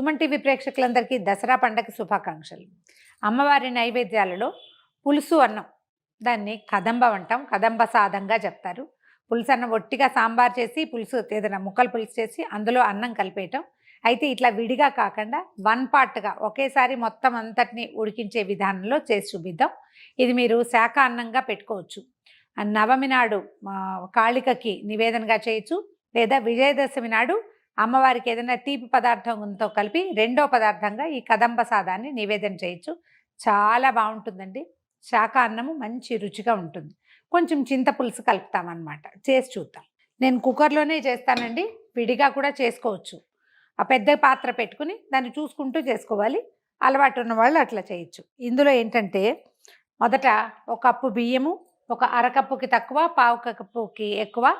Suman TV ప్రేక్షకులందరికీ దసరా పండగ శుభాకాంక్షలు. అమ్మవారి నైవేద్యాలలో పులుసు అన్నం దాన్ని కదంబ అంటాం. కదంబ సాదంగా చెప్తారు. పులుసు అన్నం ఒట్టిగా సాంబార్ చేసి పులుసు ఏదైనా ముక్కలు పులుసు చేసి అందులో అన్నం కలిపేయటం. అయితే ఇట్లా విడిగా కాకుండా వన్ పార్ట్గా ఒకేసారి మొత్తం అంతటిని ఉడికించే విధానంలో చేసి చూపిద్దాం. ఇది మీరు శాఖ అన్నంగా పెట్టుకోవచ్చు. నవమి నాడు కాళికకి నివేదనగా చేయొచ్చు. లేదా విజయదశమి నాడు అమ్మవారికి ఏదైనా తీపి పదార్థంతో కలిపి రెండో పదార్థంగా ఈ కదంబ సాదాన్ని నివేదన చేయొచ్చు. చాలా బాగుంటుందండి. శాఖ అన్నము మంచి రుచిగా ఉంటుంది. కొంచెం చింతపులుసు కలుపుతామన్నమాట. చేసి చూద్దాం. నేను కుక్కర్లోనే చేస్తానండి. విడిగా కూడా చేసుకోవచ్చు. ఆ పెద్ద పాత్ర పెట్టుకుని దాన్ని చూసుకుంటూ చేసుకోవాలి. అలవాటు ఉన్న వాళ్ళు అట్లా చేయొచ్చు. ఇందులో ఏంటంటే మొదట ఒక కప్పు బియ్యము ఒక అరకప్పుకి తక్కువ పావు కప్పుకి ఎక్కువ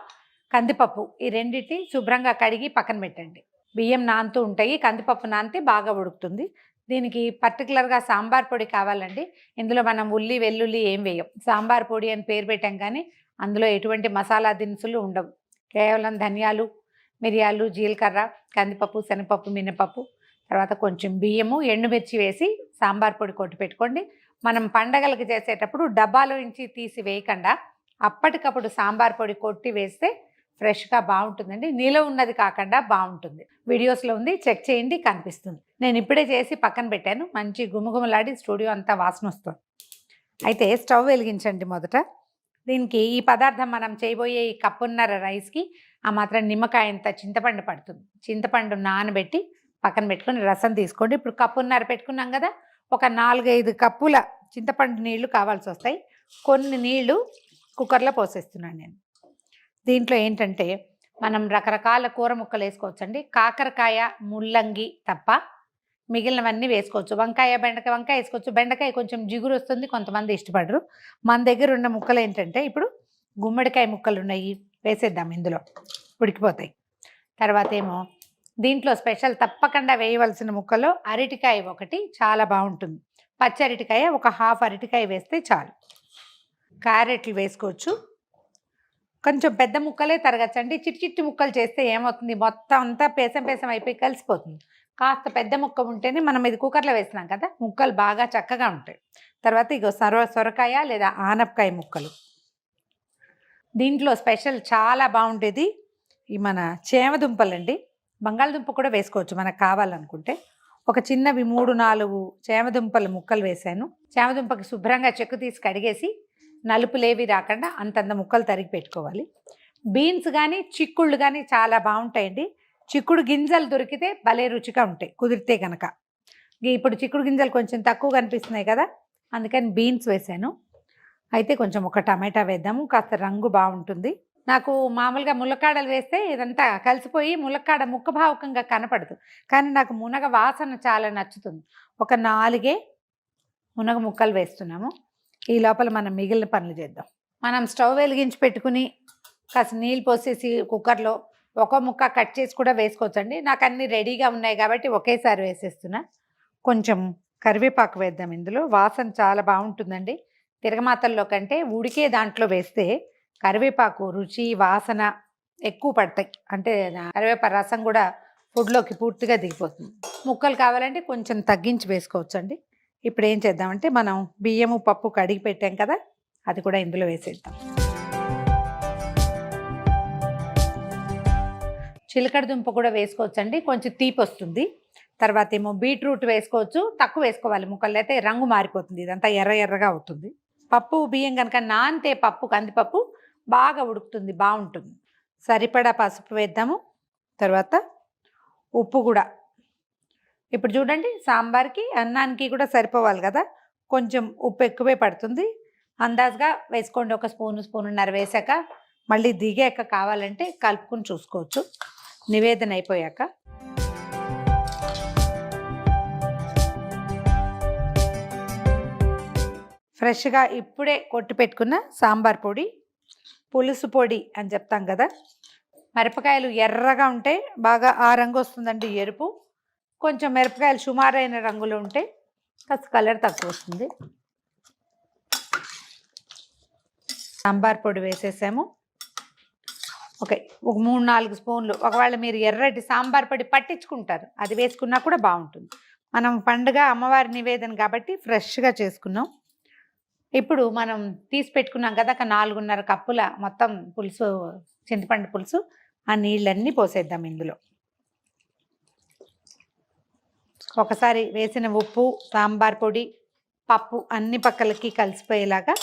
కందిపప్పు ఈ రెండింటి శుభ్రంగా కడిగి పక్కన పెట్టండి. బియ్యం నానుతూ ఉంటాయి. కందిపప్పు నానితే బాగా ఉడుకుతుంది. దీనికి పర్టికులర్గా సాంబార్ పొడి కావాలండి. ఇందులో మనం ఉల్లి వెల్లుల్లి ఏం వేయం. సాంబార్ పొడి అని పేరు పెట్టాం కానీ అందులో ఎటువంటి మసాలా దినుసులు ఉండవు. కేవలం ధనియాలు మిరియాలు జీలకర్ర కందిపప్పు శనగపప్పు మినపప్పు తర్వాత కొంచెం బియ్యము ఎండుమిర్చి వేసి సాంబార్ పొడి కొట్టి పెట్టుకోండి. మనం పండగలకు చేసేటప్పుడు డబ్బాలో నుంచి తీసి వేయకుండా అప్పటికప్పుడు సాంబార్ పొడి కొట్టి వేస్తే ఫ్రెష్గా బాగుంటుందండి. నీలో ఉన్నది కాకుండా బాగుంటుంది. వీడియోస్లో ఉంది. చెక్ చేయండి. కనిపిస్తుంది. నేను ఇప్పుడే చేసి పక్కన పెట్టాను. మంచి గుమగుమలాడి స్టూడియో అంతా వాసన వస్తుంది. అయితే స్టవ్ వెలిగించండి మొదట. దీనికి ఈ పదార్థం మనం చేయబోయే ఈ కప్పున్నర రైస్కి ఆ మాత్రం నిమ్మకాయంత చింతపండు పడుతుంది. చింతపండు నానబెట్టి పక్కన పెట్టుకొని రసం తీసుకోండి. ఇప్పుడు కప్పున్నర పెట్టుకున్నాం కదా. ఒక నాలుగైదు కప్పుల చింతపండు నీళ్ళు కావాల్సి వస్తాయి. కొన్ని నీళ్ళు కుక్కర్లో పోసేస్తున్నాను నేను. దీంట్లో ఏంటంటే మనం రకరకాల కూర ముక్కలు వేసుకోవచ్చండి కాకరకాయ ముల్లంగి తప్ప మిగిలినవన్నీ వేసుకోవచ్చు. వంకాయ బెండకాయ వంకాయ వేసుకోవచ్చు. బెండకాయ కొంచెం జిగురు వస్తుంది కొంతమంది ఇష్టపడరు. మన దగ్గర ఉన్న ముక్కలు ఏంటంటే ఇప్పుడు గుమ్మడికాయ ముక్కలు ఉన్నాయి వేసేద్దాం ఇందులో. ఉడికిపోతాయి. తర్వాత ఏమో దీంట్లో స్పెషల్ తప్పకుండా వేయవలసిన ముక్కలో అరటికాయ ఒకటి చాలా బాగుంటుంది. పచ్చి అరటికాయ ఒక హాఫ్ అరటికాయ వేస్తే చాలు. క్యారెట్లు వేసుకోవచ్చు. కొంచెం పెద్ద ముక్కలే తరగచ్చండి. చిట్టి చిట్టి ముక్కలు చేస్తే ఏమవుతుంది? మొత్తం అంతా పేసం పేసం అయిపోయి కలిసిపోతుంది. కాస్త పెద్ద ముక్క ఉంటేనే మనం ఇది కుక్కర్లో వేసినాం కదా ముక్కలు బాగా చక్కగా ఉంటాయి. తర్వాత ఇగో సొర సొరకాయ లేదా ఆనపకాయ ముక్కలు. దీంట్లో స్పెషల్ చాలా బాగుండేది. ఈ మన చేమదుంపలండి. బంగాళదుంప కూడా వేసుకోవచ్చు మనకు కావాలనుకుంటే. ఒక చిన్నవి మూడు నాలుగు చేమదుంపల ముక్కలు వేశాను చేమదుంపకి శుభ్రంగా చెక్కు తీసి కడిగేసి నలుపులేవి రాకుండా అంతంత ముక్కలు తరిగి పెట్టుకోవాలి. బీన్స్ కానీ చిక్కుళ్ళు కానీ చాలా బాగుంటాయండి. చిక్కుడు గింజలు దొరికితే భలే రుచిగా ఉంటాయి కుదిరితే కనుక ఇప్పుడు చిక్కుడు గింజలు కొంచెం తక్కువ కనిపిస్తున్నాయి కదా అందుకని బీన్స్ వేసాను. అయితే కొంచెం ఒక టమాటా వేద్దాము కాస్త రంగు బాగుంటుంది. నాకు మామూలుగా ములక్కాడలు వేస్తే ఇదంతా కలిసిపోయి ములక్కాడ ముఖభావకంగా కనపడదు. కానీ నాకు మునగ వాసన చాలా నచ్చుతుంది. ఒక నాలుగే మునగ ముక్కలు వేస్తున్నాము. ఈ లోపల మనం మిగిలిన పనులు చేద్దాం. మనం స్టవ్ వెలిగించి పెట్టుకుని కాస్త నీళ్ళు పోసేసి కుక్కర్లో ఒక ముక్క కట్ చేసి కూడా వేసుకోవచ్చండి. నాకు అన్నీ రెడీగా ఉన్నాయి కాబట్టి ఒకేసారి వేసేస్తున్నా. కొంచెం కరివేపాకు వేద్దాం ఇందులో. వాసన చాలా బాగుంటుందండి. తిరగమాతల్లో కంటే ఉడికే దాంట్లో వేస్తే కరివేపాకు రుచి వాసన ఎక్కువ పడతాయి. అంటే కరివేపాకు రసం కూడా ఫుడ్లోకి పూర్తిగా దిగిపోతుంది. ముక్కలు కావాలంటే కొంచెం తగ్గించి వేసుకోవచ్చండి. ఇప్పుడు ఏం చేద్దామంటే మనం బియ్యము పప్పు కడిగి పెట్టాం కదా అది కూడా ఇందులో వేసేద్దాం. చిలకడ దుంప కూడా వేసుకోవచ్చండి కొంచెం తీపి వస్తుంది. తర్వాత ఏమో బీట్రూట్ వేసుకోవచ్చు తక్కువ వేసుకోవాలి ముక్కలు అయితే రంగు మారిపోతుంది ఇదంతా ఎర్ర ఎర్రగా అవుతుంది. పప్పు బియ్యం కనుక నానితే పప్పు కందిపప్పు బాగా ఉడుకుతుంది బాగుంటుంది. సరిపడా పసుపు వేద్దాము. తర్వాత ఉప్పు కూడా ఇప్పుడు చూడండి సాంబార్కి అన్నానికి కూడా సరిపోవాలి కదా? కొంచెం ఉప్పు ఎక్కువే పడుతుంది. అందాజుగా వేసుకోండి ఒక స్పూను స్పూనున్నర వేసాక. మళ్ళీ దిగాక కావాలంటే కలుపుకుని చూసుకోవచ్చు. నివేదన అయిపోయాక. ఫ్రెష్గా ఇప్పుడే కొట్టి పెట్టుకున్న సాంబార్ పొడి పులుసు పొడి అని చెప్తాం కదా? మిరపకాయలు ఎర్రగా ఉంటే బాగా ఆ రంగు వస్తుందండి ఎరుపు. కొంచెం మిరపకాయలు సుమారైన రంగులో ఉంటే కాస్త కలర్ తక్కువ వస్తుంది. సాంబార్ పొడి వేసేసాము. ఓకే ఒక మూడు నాలుగు స్పూన్లు. ఒకవేళ మీరు ఎర్రటి సాంబార్ పొడి పట్టించుకుంటారు అది వేసుకున్నా కూడా బాగుంటుంది. మనం పండుగ అమ్మవారి నివేదన కాబట్టి ఫ్రెష్గా చేసుకున్నాం. ఇప్పుడు మనం తీసి పెట్టుకున్నాం కదా ఒక నాలుగున్నర కప్పుల మొత్తం పులుసు చింతపండు పులుసు ఆ నీళ్ళన్నీ పోసేద్దాం ఇందులో. ఒకసారి వేసిన ఉప్పు సాంబార్ పొడి పప్పు అన్ని పక్కలకి కలిసిపోయేలాగా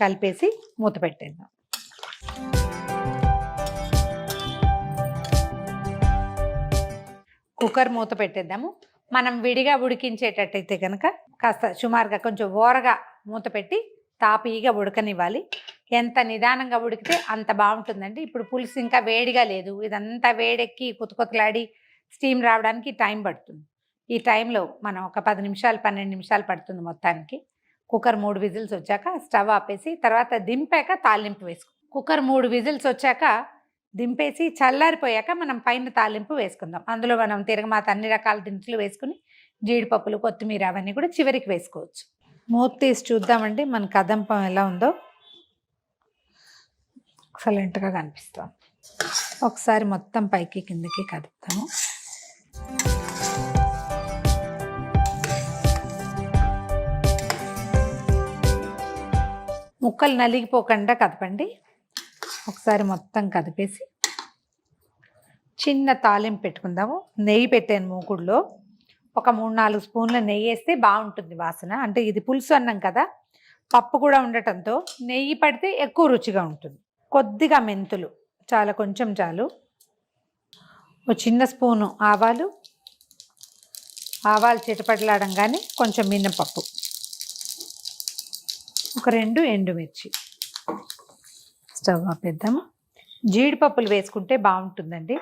కలిపేసి మూత పెట్టేద్దాం. కుక్కర్ మూత పెట్టేద్దాము. మనం విడిగా ఉడికించేటట్టయితే కనుక కాస్త సుమారుగా కొంచెం ఓరగా మూత పెట్టి తాపీగా ఉడకనివ్వాలి. ఎంత నిదానంగా ఉడికితే అంత బాగుంటుందండి. ఇప్పుడు పులుసు ఇంకా వేడిగా లేదు. ఇదంతా వేడెక్కి కుతకుతలాడి స్టీమ్ రావడానికి టైం పడుతుంది. ఈ టైంలో మనం ఒక పది నిమిషాలు పన్నెండు నిమిషాలు పడుతుంది మొత్తానికి. కుక్కర్ మూడు విజిల్స్ వచ్చాక స్టవ్ ఆపేసి తర్వాత దింపాక తాలింపు వేసుకో కుక్కర్ మూడు విజిల్స్ వచ్చాక దింపేసి చల్లారిపోయాక మనం పైన తాలింపు వేసుకుందాం. అందులో మనం తిరగమాత అన్ని రకాల దినుసులు వేసుకుని జీడిపప్పులు కొత్తిమీర అవన్నీ కూడా చివరికి వేసుకోవచ్చు. మూత తీసి చూద్దామండి మన కదంపం ఎలా ఉందో. ఎక్సలెంట్గా కనిపిస్తాం ఒకసారి మొత్తం పైకి కిందకి కదుపుతాము. ముక్కలు నలిగిపోకుండా కదపండి. ఒకసారి మొత్తం కదిపేసి చిన్న తాలింపు పెట్టుకుందాము. నెయ్యి పెట్టాను మూకుడులో. ఒక మూడు నాలుగు స్పూన్ల నెయ్యి వేస్తే బాగుంటుంది వాసన. అంటే ఇది పులుసు అన్నం కదా. పప్పు కూడా ఉండటంతో నెయ్యి పడితే ఎక్కువ రుచిగా ఉంటుంది. కొద్దిగా మెంతులు. చాలా కొంచెం చాలు. ఒక చిన్న స్పూను ఆవాలు. ఆవాలు చిటపటలాడంగానే కొంచెం మినపప్పు. ఒక రెండు ఎండుమిర్చి. స్టవ్ ఆపేద్దాము. జీడిపప్పులు వేసుకుంటే బాగుంటుందండి.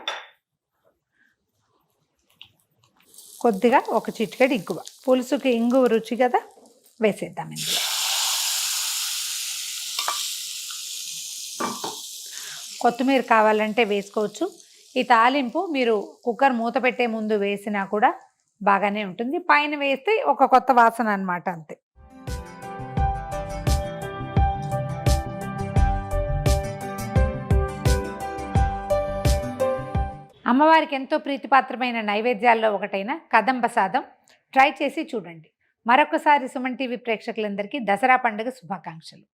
కొద్దిగా ఒక చిటికెడు ఇంగువ. పులుసుకి ఇంగువ రుచి కదా? వేసేద్దాం ఇందులో. కొత్తిమీర కావాలంటే వేసుకోవచ్చు. ఈ తాలింపు మీరు కుక్కర్ మూత పెట్టే ముందు వేసినా కూడా బాగానే ఉంటుంది. పైన వేస్తే ఒక కొత్త వాసన అన్నమాట అంతే. అమ్మవారికి ఎంతో ప్రీతిపాత్రమైన నైవేద్యాల్లో ఒకటైన కదంబ సాదం. ట్రై చేసి చూడండి. మరొకసారి సుమన్ టీవీ ప్రేక్షకులందరికీ దసరా పండుగ శుభాకాంక్షలు.